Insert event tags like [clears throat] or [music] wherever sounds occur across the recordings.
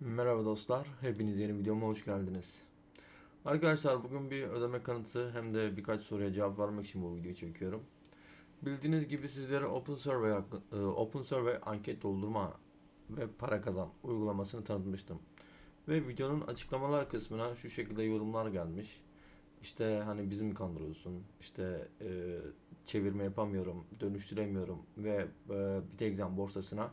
Merhaba dostlar, hepiniz yeni videoma hoş geldiniz. Arkadaşlar bugün bir ödeme kanıtı hem de birkaç soruya cevap vermek için bu videoyu çekiyorum. Bildiğiniz gibi sizlere Open Survey, e, Open Survey anket doldurma ve para kazan uygulamasını tanıtmıştım. Ve videonun açıklamalar kısmına şu şekilde yorumlar gelmiş. İşte hani bizim kandırıyorsun, işte e, çevirme yapamıyorum, dönüştüremiyorum ve e, Bitexen borsasına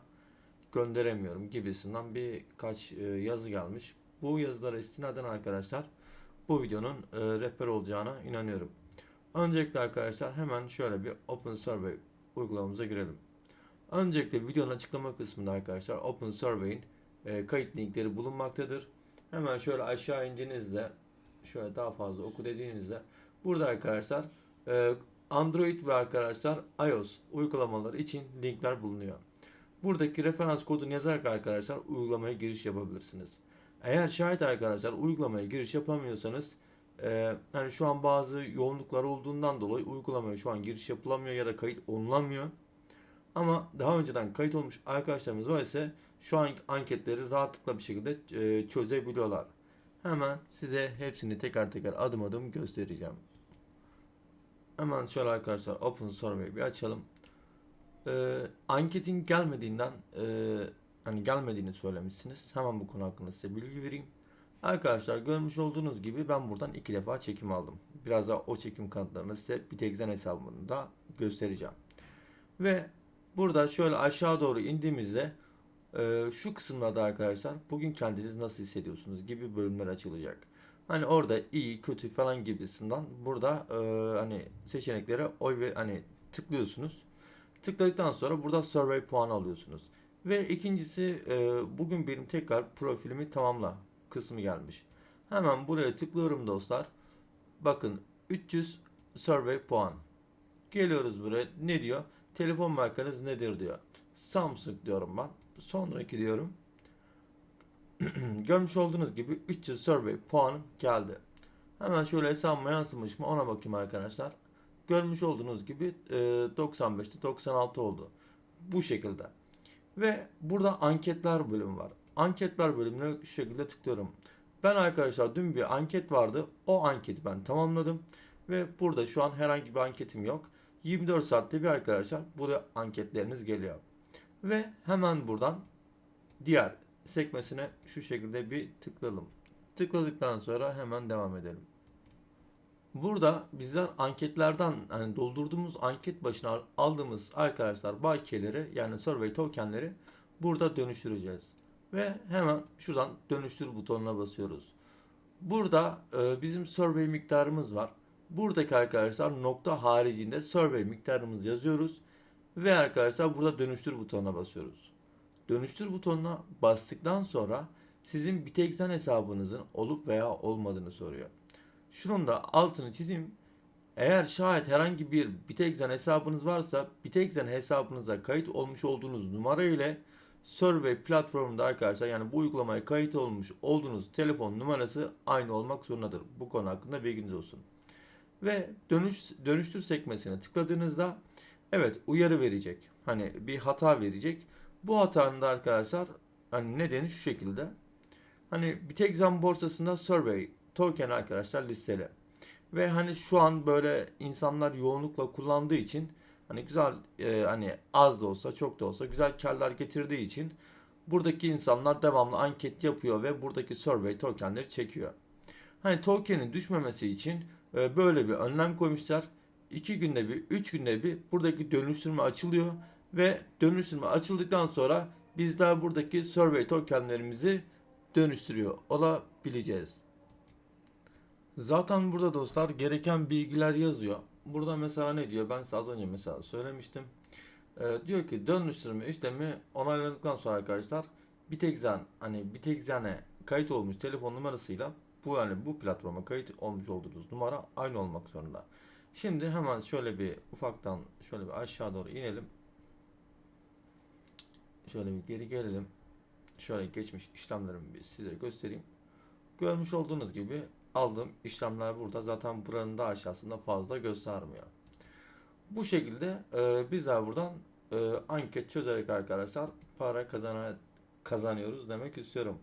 gönderemiyorum gibisinden birkaç e, yazı gelmiş. Bu yazılara istinaden arkadaşlar bu videonun e, rehber olacağına inanıyorum. Öncelikle arkadaşlar hemen şöyle bir Open Survey uygulamamıza girelim. Öncelikle videonun açıklama kısmında arkadaşlar Open Survey'in e, kayıt linkleri bulunmaktadır. Hemen şöyle aşağı indiğinizde şöyle daha fazla oku dediğinizde burada arkadaşlar e, Android ve arkadaşlar iOS uygulamaları için linkler bulunuyor. Buradaki referans kodunu yazarak arkadaşlar uygulamaya giriş yapabilirsiniz. Eğer şayet arkadaşlar uygulamaya giriş yapamıyorsanız e, hani şu an bazı yoğunluklar olduğundan dolayı uygulamaya şu an giriş yapılamıyor ya da kayıt olulamıyor. Ama daha önceden kayıt olmuş arkadaşlarımız var ise şu an anketleri rahatlıkla bir şekilde e, çözebiliyorlar. Hemen size hepsini teker teker adım adım göstereceğim. Hemen şöyle arkadaşlar Open Survey bir açalım. Ee, anketin gelmediğinden e, hani gelmediğini söylemişsiniz. Hemen bu konu hakkında size bilgi vereyim. Arkadaşlar görmüş olduğunuz gibi ben buradan iki defa çekim aldım. Biraz da o çekim kanıtlarını size Bitexen hesabında göstereceğim. Ve burada şöyle aşağı doğru indiğimizde e, şu kısımlarda arkadaşlar bugün kendinizi nasıl hissediyorsunuz gibi bölümler açılacak. Hani orada iyi, kötü falan gibisinden burada e, hani seçeneklere oy ve hani tıklıyorsunuz. Tıkladıktan sonra burada survey puanı alıyorsunuz. Ve ikincisi e, bugün benim tekrar profilimi tamamla kısmı gelmiş. Hemen buraya tıklıyorum dostlar. Bakın 300 survey puan. Geliyoruz buraya. Ne diyor? Telefon markanız nedir diyor. Samsung diyorum ben. Sonraki diyorum. [clears throat] Görmüş olduğunuz gibi 300 survey puanım geldi. Hemen şöyle hesabıma yansımış mı ona bakayım arkadaşlar. Görmüş olduğunuz gibi e, 95'te 96 oldu. Bu şekilde. Ve burada anketler bölümü var. Anketler bölümüne şu şekilde tıklıyorum. Ben arkadaşlar dün bir anket vardı. O anketi ben tamamladım. Ve burada şu an herhangi bir anketim yok. 24 saatte bir arkadaşlar buraya anketleriniz geliyor. Ve hemen buradan diğer sekmesine şu şekilde bir tıklayalım. Tıkladıktan sonra hemen devam edelim. Burada bizler anketlerden hani doldurduğumuz anket başına aldığımız arkadaşlar bakiyeleri yani survey tokenleri burada dönüştüreceğiz. Ve hemen şuradan dönüştür butonuna basıyoruz. Burada e, bizim survey miktarımız var. Buradaki arkadaşlar nokta haricinde survey miktarımızı yazıyoruz. Ve arkadaşlar burada dönüştür butonuna basıyoruz. Dönüştür butonuna bastıktan sonra sizin Bitexen hesabınızın olup veya olmadığını soruyor. Şunun da altını çizeyim. Eğer şayet herhangi bir Bitexen hesabınız varsa Bitexen hesabınıza kayıt olmuş olduğunuz numara ile Survey platformunda arkadaşlar yani bu uygulamaya kayıt olmuş olduğunuz telefon numarası aynı olmak zorundadır. Bu konu hakkında bilginiz olsun. Ve dönüş dönüştür sekmesine tıkladığınızda evet uyarı verecek. Hani bir hata verecek. Bu hatanın da arkadaşlar hani nedeni şu şekilde. Hani Bitexen borsasında survey token arkadaşlar listeli. Ve hani şu an böyle insanlar yoğunlukla kullandığı için hani güzel e, hani az da olsa çok da olsa güzel karlar getirdiği için buradaki insanlar devamlı anket yapıyor ve buradaki survey tokenleri çekiyor. Hani tokenin düşmemesi için e, böyle bir önlem koymuşlar. 2 günde bir, 3 günde bir buradaki dönüştürme açılıyor ve dönüştürme açıldıktan sonra bizler buradaki survey tokenlerimizi dönüştürüyor olabileceğiz. Zaten burada dostlar gereken bilgiler yazıyor. Burada mesela ne diyor? Ben size az önce mesela söylemiştim. Ee, diyor ki dönüştürme işlemi onayladıktan sonra arkadaşlar Bitexen hani Bitexen'e kayıt olmuş telefon numarasıyla bu yani bu platforma kayıt olmuş olduğunuz numara aynı olmak zorunda. Şimdi hemen şöyle bir ufaktan şöyle bir aşağı doğru inelim. Şöyle bir geri gelelim. Şöyle geçmiş işlemlerimi bir size göstereyim. Görmüş olduğunuz gibi aldığım işlemler burada. Zaten buranın da aşağısında fazla göstermiyor. Bu şekilde e, bizler buradan e, anket çözerek arkadaşlar para kazana, kazanıyoruz demek istiyorum.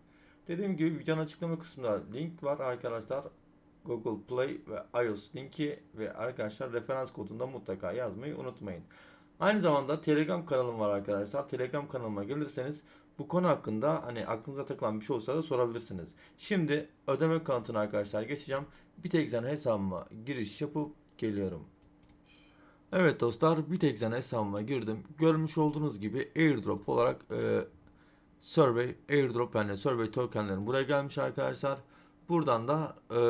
Dediğim gibi videonun açıklama kısmında link var arkadaşlar. Google Play ve iOS linki ve arkadaşlar referans kodunda mutlaka yazmayı unutmayın. Aynı zamanda Telegram kanalım var arkadaşlar. Telegram kanalıma gelirseniz bu konu hakkında hani aklınıza takılan bir şey olsa da sorabilirsiniz. Şimdi ödeme kanıtına arkadaşlar geçeceğim. Bitexen hesabıma giriş yapıp geliyorum. Evet dostlar Bitexen hesabıma girdim. Görmüş olduğunuz gibi airdrop olarak e, survey airdrop yani survey tokenlerim buraya gelmiş arkadaşlar. Buradan da e,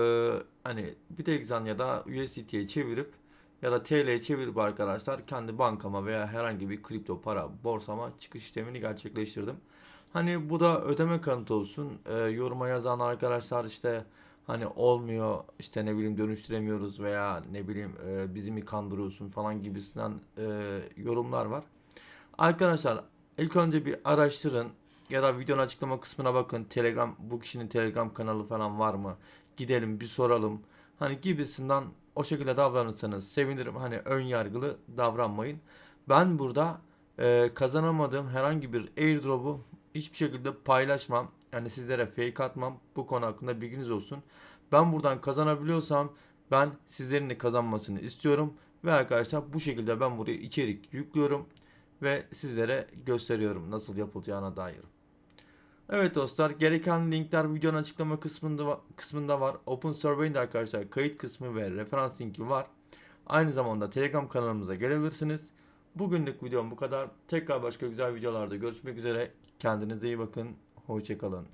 hani Bitexen ya da USDT'ye çevirip ya da TL'ye çevirip arkadaşlar kendi bankama veya herhangi bir kripto para borsama çıkış işlemini gerçekleştirdim. Hani bu da ödeme kanıtı olsun. E, yoruma yazan arkadaşlar işte hani olmuyor işte ne bileyim dönüştüremiyoruz veya ne bileyim e, bizi mi kandırıyorsun falan gibisinden e, yorumlar var. Arkadaşlar ilk önce bir araştırın ya da videonun açıklama kısmına bakın. Telegram bu kişinin Telegram kanalı falan var mı? Gidelim bir soralım. Hani gibisinden o şekilde davranırsanız sevinirim. Hani ön yargılı davranmayın. Ben burada e, kazanamadığım herhangi bir airdrop'u hiçbir şekilde paylaşmam. Yani sizlere fake atmam. Bu konu hakkında bilginiz olsun. Ben buradan kazanabiliyorsam ben sizlerin de kazanmasını istiyorum. Ve arkadaşlar bu şekilde ben buraya içerik yüklüyorum. Ve sizlere gösteriyorum nasıl yapılacağına dair. Evet dostlar gereken linkler videonun açıklama kısmında kısmında var. Open Survey'in de arkadaşlar kayıt kısmı ve referans linki var. Aynı zamanda Telegram kanalımıza gelebilirsiniz. Bugünlük videom bu kadar. Tekrar başka güzel videolarda görüşmek üzere. Kendinize iyi bakın. Hoşçakalın.